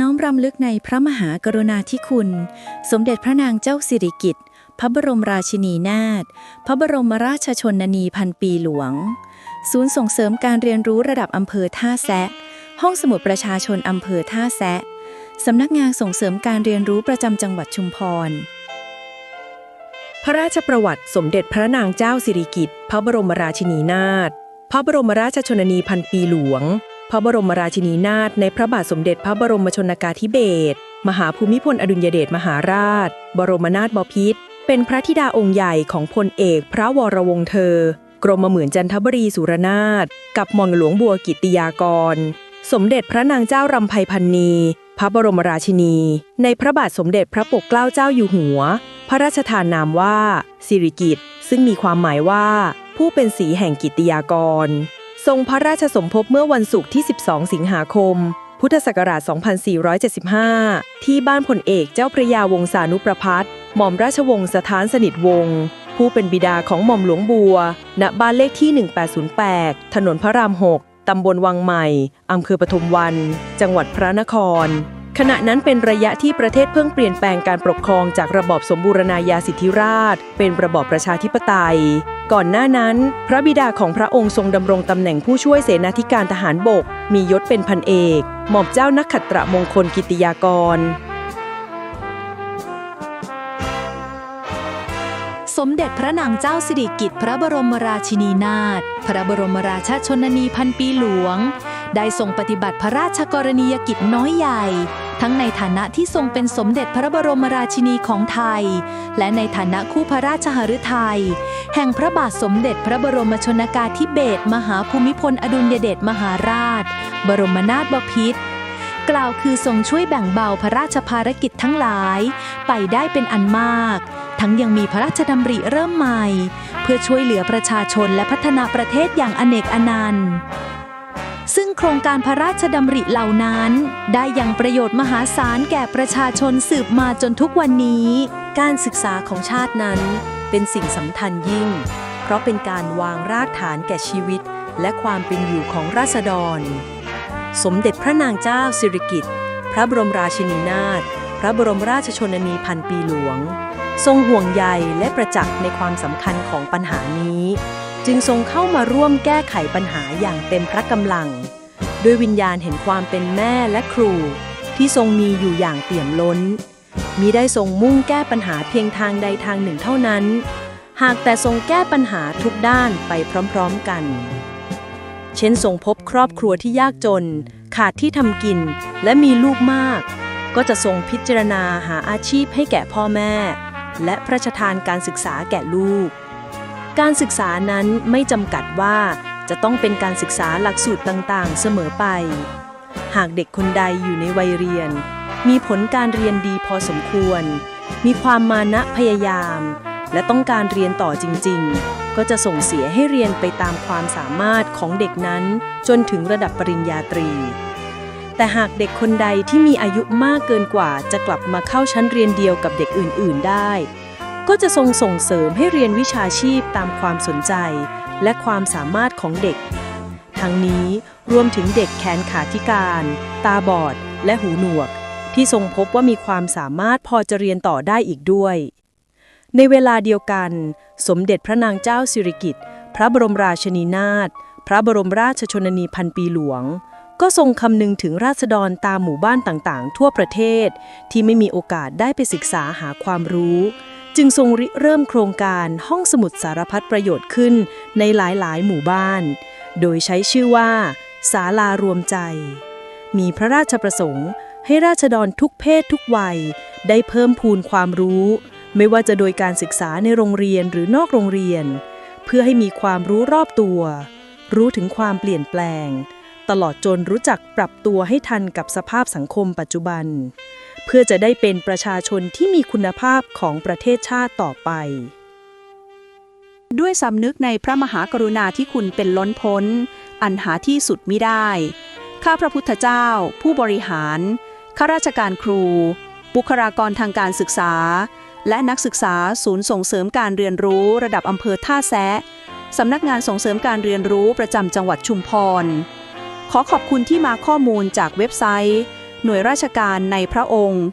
น้อมรำลึกในพระมหากรุณาธิคุณ สมเด็จพระนางเจ้าสิริกิติ์พระบรมราชินีนาถพระบรมราชชนนีพันปีหลวง ศูนย์ส่งเสริมการเรียนรู้ระดับอำเภอท่าแซะ ห้องสมุดประชาชนอำเภอท่าแซะ สำนักงานส่งเสริมการเรียนรู้ประจำจังหวัดชุมพร พระราชประวัติสมเด็จพระนางเจ้าสิริกิติ์พระบรมราชินีนาถพระบรมราชชนนีพันปีหลวง พระบรมราชินีนาถในพระบาทสมเด็จพระบรมชนกาธิเบศรมหาภูมิพลอดุลยเดชมหาราช บรมนาถบพิตรเป็นพระธิดาองค์ใหญ่ของพลเอก พระวรวงศ์เธอ กรมเหมือนจันทบุรีสุรนาถกับหม่อมหลวงบัวกิติยากร สมเด็จพระนางเจ้ารำไพพันนีพระบรมราชินี ในพระบาทสมเด็จพระปกเกล้าเจ้าอยู่หัว พระราชทานนามว่าสิริกิติ์ซึ่งมีความหมายว่า ผู้เป็นสีแห่งกิตติยากร ทรงพระราชสมภพเมื่อวันศุกร์ที่ 12 สิงหาคม พุทธศักราช 2475 ที่บ้านพลเอกเจ้าพระยาวงศานุประพัฒน์หม่อมราชวงศ์สถานสนิทวงศ์ผู้เป็นบิดาของหม่อมหลวงบัว ณ บ้านเลขที่ 1808 ถนนพระราม 6 ตำบลวังใหม่ อำเภอปทุมวัน จังหวัดพระนคร ขณะนั้นเป็นระยะที่ประเทศเพิ่งเปลี่ยนแปลงการปกครองจากระบอบสมบูรณาญาสิทธิราช เป็นระบอบประชาธิปไตย ก่อนหน้านั้น พระบิดาของพระองค์ทรงดำรงตำแหน่งผู้ช่วยเสนาธิการทหารบก มียศเป็นพันเอก หม่อมเจ้านักขัตระมงคลกิติยากร สมเด็จพระนางเจ้าสิริกิติ์พระบรมราชินีนาถพระบรมราชชนนีพันปีหลวง ได้ทรงปฏิบัติพระราชกรณียกิจน้อยใหญ่ ทั้งในฐานะที่ทรงเป็นสมเด็จพระบรมราชินีของไทย และในฐานะคู่พระราชหฤทัยแห่งพระบาทสมเด็จพระบรมชนกาธิเบศรมหาภูมิพลอดุลยเดชมหาราช บรมนาถบพิตรกล่าวคือทรงช่วยแบ่งเบาพระราชภารกิจทั้งหลาย ไปได้เป็นอันมาก ทั้งยังมีพระราชดำริเริ่มใหม่ เพื่อช่วยเหลือประชาชนและพัฒนาประเทศอย่างอเนกอนันต์ โครงการพระราชดำริเหล่านั้น ได้ยังประโยชน์มหาศาลแก่ประชาชนสืบมาจนทุกวันนี้ การศึกษาของชาตินั้น เป็นสิ่งสำคัญยิ่ง เพราะเป็นการวางรากฐานแก่ชีวิต และความเป็นอยู่ของราษฎร สมเด็จพระนางเจ้าสิริกิติ์พระบรมราชินีนาถพระบรมราชชนนีพันปีหลวง ทรงห่วงใยและประจักษ์ในความสำคัญของปัญหานี้จึงทรงเข้ามาร่วมแก้ไขปัญหาอย่างเต็มพระกำลัง ด้วยวิญญาณเห็นความเป็นแม่และครู ที่ทรงมีอยู่อย่างเปี่ยมล้น มิได้ทรงมุ่งแก้ปัญหาเพียงทางใดทางหนึ่งเท่านั้น หากแต่ทรงแก้ปัญหาทุกด้านไปพร้อมๆกัน เช่นทรงพบครอบครัวที่ยากจน ขาดที่ทำกิน และมีลูกมาก ก็จะทรงพิจารณาหาอาชีพให้แก่พ่อแม่ และพระราชทานการศึกษาแก่ลูก การศึกษานั้นไม่จำกัดว่า จะต้องเป็นการศึกษาหลักสูตรต่างๆ เสมอไป หากเด็กคนใดอยู่ในวัยเรียน มีผลการเรียนดีพอสมควร มีความมานะพยายาม และต้องการเรียนต่อจริง ๆ ก็จะส่งเสียให้เรียนไปตามความสามารถของเด็กนั้น จนถึงระดับปริญญาตรี แต่หากเด็กคนใดที่มีอายุมากเกินกว่าจะกลับมาเข้าชั้นเรียนเดียวกับเด็กอื่น ๆ ได้ ก็จะทรงส่งเสริมให้เรียนวิชาชีพตามความสนใจ และความสามารถของเด็ก ทั้งนี้รวมถึงเด็กแขนขาธิการ ตาบอด และหูหนวก ที่ทรงพบว่ามีความสามารถพอจะเรียนต่อได้อีกด้วย ในเวลาเดียวกัน สมเด็จพระนางเจ้าสิริกิติ์พระบรมราชินีนาถพระบรมราชชนนีพันปีหลวง ก็ทรงคำนึงถึงราษฎรตามหมู่บ้านต่างๆ ทั่วประเทศ ที่ไม่มีโอกาสได้ไปศึกษาหาความรู้ จึงทรงริเริ่มโครงการห้องสมุดสารพัดประโยชน์ขึ้นในหลายๆ หมู่บ้าน โดยใช้ชื่อว่าศาลารวมใจ มีพระราชประสงค์ให้ราษฎรทุกเพศทุกวัย ได้เพิ่มพูนความรู้ ไม่ว่าจะโดยการศึกษาในโรงเรียนหรือนอกโรงเรียน เพื่อให้มีความรู้รอบตัว รู้ถึงความเปลี่ยนแปลง ตลอดจนรู้จักปรับตัวให้ทันกับสภาพสังคมปัจจุบัน เพื่อจะได้เป็นประชาชนที่มีคุณภาพของประเทศชาติต่อไป ด้วยสำนึกในพระมหากรุณาธิคุณเป็นล้นพ้น อันหาที่สุดมิได้ ข้าพระพุทธเจ้า ผู้บริหาร ข้าราชการครู บุคลากรทางการศึกษา และนักศึกษาศูนย์ส่งเสริมการเรียนรู้ระดับอำเภอท่าแซะสำนักงานส่งเสริมการเรียนรู้ประจำจังหวัดชุมพร ขอขอบคุณที่มาข้อมูลจากเว็บไซต์ หน่วยราชการในพระองค์